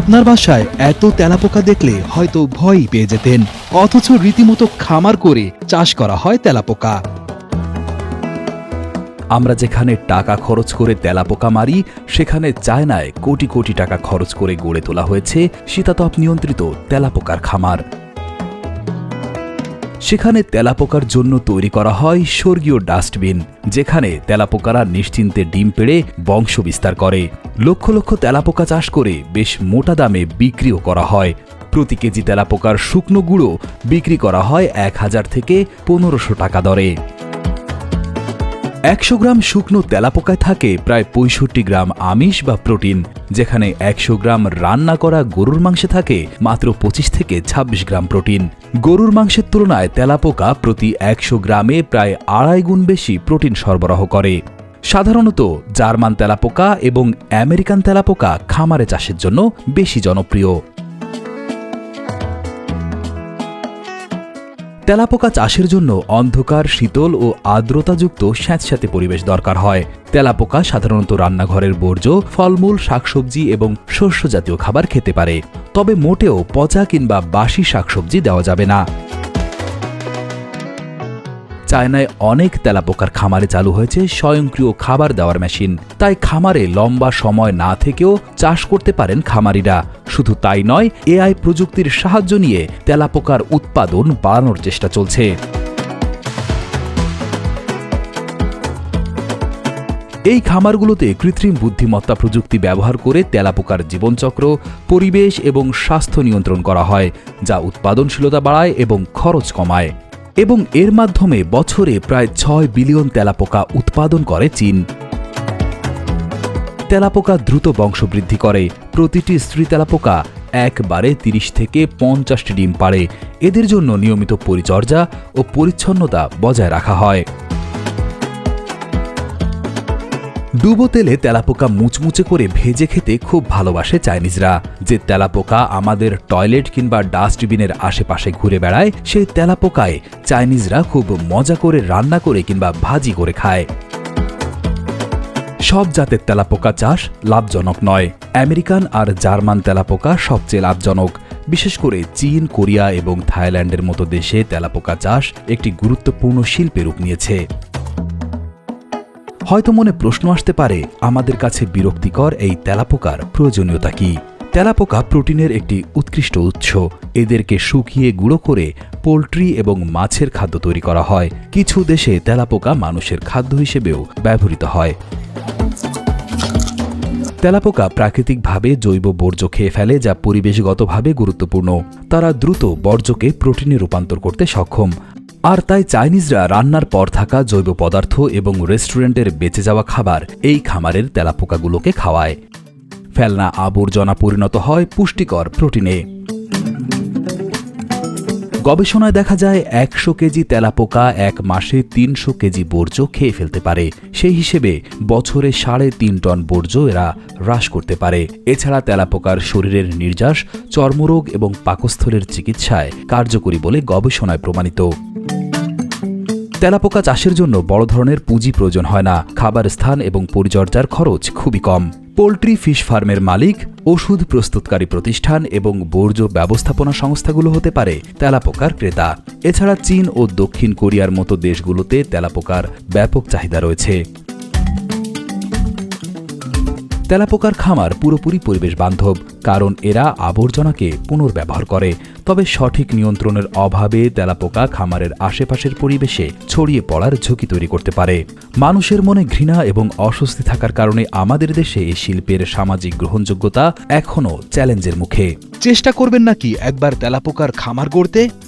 আপনার বাসায় এত তেলাপোকা দেখলে হয়তো ভয়ই পেয়ে যেতেন। অথচ রীতিমতো খামার করে চাষ করা হয় তেলাপোকা। আমরা যেখানে টাকা খরচ করে তেলাপোকা মারি, সেখানে চায়নায় কোটি কোটি টাকা খরচ করে গড়ে তোলা হয়েছে শীতাতপ নিয়ন্ত্রিত তেলাপোকার খামার। সেখানে তেলাপোকার জন্য তৈরি করা হয় স্বর্গীয় ডাস্টবিন, যেখানে তেলাপোকারা নিশ্চিন্তে ডিম পেড়ে বংশ বিস্তার করে। লক্ষ লক্ষ তেলাপোকা চাষ করে বেশ মোটা দামে বিক্রিও করা হয়। প্রতি কেজি তেলাপোকার শুকনো গুঁড়ো বিক্রি করা হয় এক হাজার থেকে পনেরোশো টাকা দরে। একশো গ্রাম শুকনো তেলাপোকায় থাকে প্রায় পঁয়ষট্টি গ্রাম আমিষ বা প্রোটিন, যেখানে একশো গ্রাম রান্না করা গরুর মাংসে থাকে মাত্র পঁচিশ থেকে ২৬ গ্রাম প্রোটিন। গরুর মাংসের তুলনায় তেলাপোকা প্রতি একশো গ্রামে প্রায় আড়াই গুণ বেশি প্রোটিন সরবরাহ করে। সাধারণত জার্মান তেলাপোকা এবং আমেরিকান তেলাপোকা খামারে চাষের জন্য বেশি জনপ্রিয়। তেলাপোকা চাষের জন্য অন্ধকার, শীতল ও আর্দ্রতাযুক্ত স্যাঁতস্যাঁতে পরিবেশ দরকার হয়। তেলাপোকা সাধারণত রান্নাঘরের বর্জ্য, ফলমূল, শাকসবজি এবং শস্য জাতীয় খাবার খেতে পারে। তবে মোটেও পচা কিংবা বাসি শাকসবজি দেওয়া যাবে না। চায়নায় অনেক তেলাপোকার খামারে চালু হয়েছে স্বয়ংক্রিয় খাবার দেওয়ার মেশিন। তাই খামারে লম্বা সময় না থেকেও চাষ করতে পারেন খামারিরা। শুধু তাই নয়, এআই প্রযুক্তির সাহায্য নিয়ে তেলাপোকার উৎপাদন বাড়ানোর চেষ্টা চলছে। এই খামারগুলোতে কৃত্রিম বুদ্ধিমত্তা প্রযুক্তি ব্যবহার করে তেলাপোকার জীবনচক্র, পরিবেশ এবং স্বাস্থ্য নিয়ন্ত্রণ করা হয়, যা উৎপাদনশীলতা বাড়ায় এবং খরচ কমায়। এবং এর মাধ্যমে বছরে প্রায় ছয় বিলিয়ন তেলাপোকা উৎপাদন করে চীন। তেলাপোকা দ্রুত বংশবৃদ্ধি করে। প্রতিটি স্ত্রী তেলাপোকা একবারে তিরিশ থেকে পঞ্চাশটি ডিম পাড়ে। এদের জন্য নিয়মিত পরিচর্যা ও পরিচ্ছন্নতা বজায় রাখা হয়। ডুবো তেলে তেলাপোকা মুচমুচে করে ভেজে খেতে খুব ভালোবাসে চাইনিজরা। যে তেলাপোকা আমাদের টয়লেট কিংবা ডাস্টবিনের আশেপাশে ঘুরে বেড়ায় সেই তেলাপোকায় চাইনিজরা খুব মজা করে রান্না করে কিংবা ভাজি করে খায়। সব জাতের তেলাপোকা চাষ লাভজনক নয়। আমেরিকান আর জার্মান তেলাপোকা সবচেয়ে লাভজনক। বিশেষ করে চীন, কোরিয়া এবং থাইল্যান্ডের মতো দেশে তেলাপোকা চাষ একটি গুরুত্বপূর্ণ শিল্পে রূপ নিয়েছে। হয়তো মনে প্রশ্ন আসতে পারে, আমাদের কাছে বিরক্তিকর এই তেলাপোকার প্রয়োজনীয়তা কি? তেলাপোকা প্রোটিনের একটি উৎকৃষ্ট উৎস। এদেরকে শুকিয়ে গুঁড়ো করে পোলট্রি এবং মাছের খাদ্য তৈরি করা হয়। কিছু দেশে তেলাপোকা মানুষের খাদ্য হিসেবেও ব্যবহৃত হয়। তেলাপোকা প্রাকৃতিকভাবে জৈব বর্জ্য খেয়ে ফেলে, যা পরিবেশগতভাবে গুরুত্বপূর্ণ। তারা দ্রুত বর্জ্যকে প্রোটিনে রূপান্তর করতে সক্ষম। আর তাই চাইনিজরা রান্নার পর থাকা জৈব পদার্থ এবং রেস্টুরেন্টের বেঁচে যাওয়া খাবার এই খামারের তেলাপোকাগুলোকে খাওয়ায়। ফেলনা আবর্জনা পরিণত হয় পুষ্টিকর প্রোটিনে। গবেষণায় দেখা যায় একশো কেজি তেলাপোকা এক মাসে তিনশো কেজি বর্জ্য খেয়ে ফেলতে পারে। সেই হিসেবে বছরে সাড়ে তিন টন বর্জ্য এরা হ্রাস করতে পারে। এছাড়া তেলাপোকার শরীরের নির্যাস, চর্মরোগ এবং পাকস্থলের চিকিৎসায় কার্যকরী বলে গবেষণায় প্রমাণিত। তেলাপোকা চাষের জন্য বড় ধরনের পুঁজি প্রয়োজন হয় না। খাবার স্থান এবং পরিচর্যার খরচ খুবই কম। পোলট্রি ফিশ ফার্মের মালিক, ওষুধ প্রস্তুতকারী প্রতিষ্ঠান এবং বর্জ্য ব্যবস্থাপনা সংস্থাগুলো হতে পারে তেলাপোকার ক্রেতা। এছাড়া চীন ও দক্ষিণ কোরিয়ার মতো দেশগুলোতে তেলাপোকার ব্যাপক চাহিদা রয়েছে। তেলাপোকার খামার পুরোপুরি পরিবেশ বান্ধব, কারণ এরা আবর্জনাকে পুনর্ব্যবহার করে। তবে সঠিক নিয়ন্ত্রণের অভাবে তেলাপোকা খামারের আশেপাশের পরিবেশে ছড়িয়ে পড়ার ঝুঁকি তৈরি করতে পারে। মানুষের মনে ঘৃণা এবং অস্বস্তি থাকার কারণে আমাদের দেশে এই শিল্পের সামাজিক গ্রহণযোগ্যতা এখনও চ্যালেঞ্জের মুখে। চেষ্টা করবেন নাকি একবার তেলাপোকার খামার গড়তে?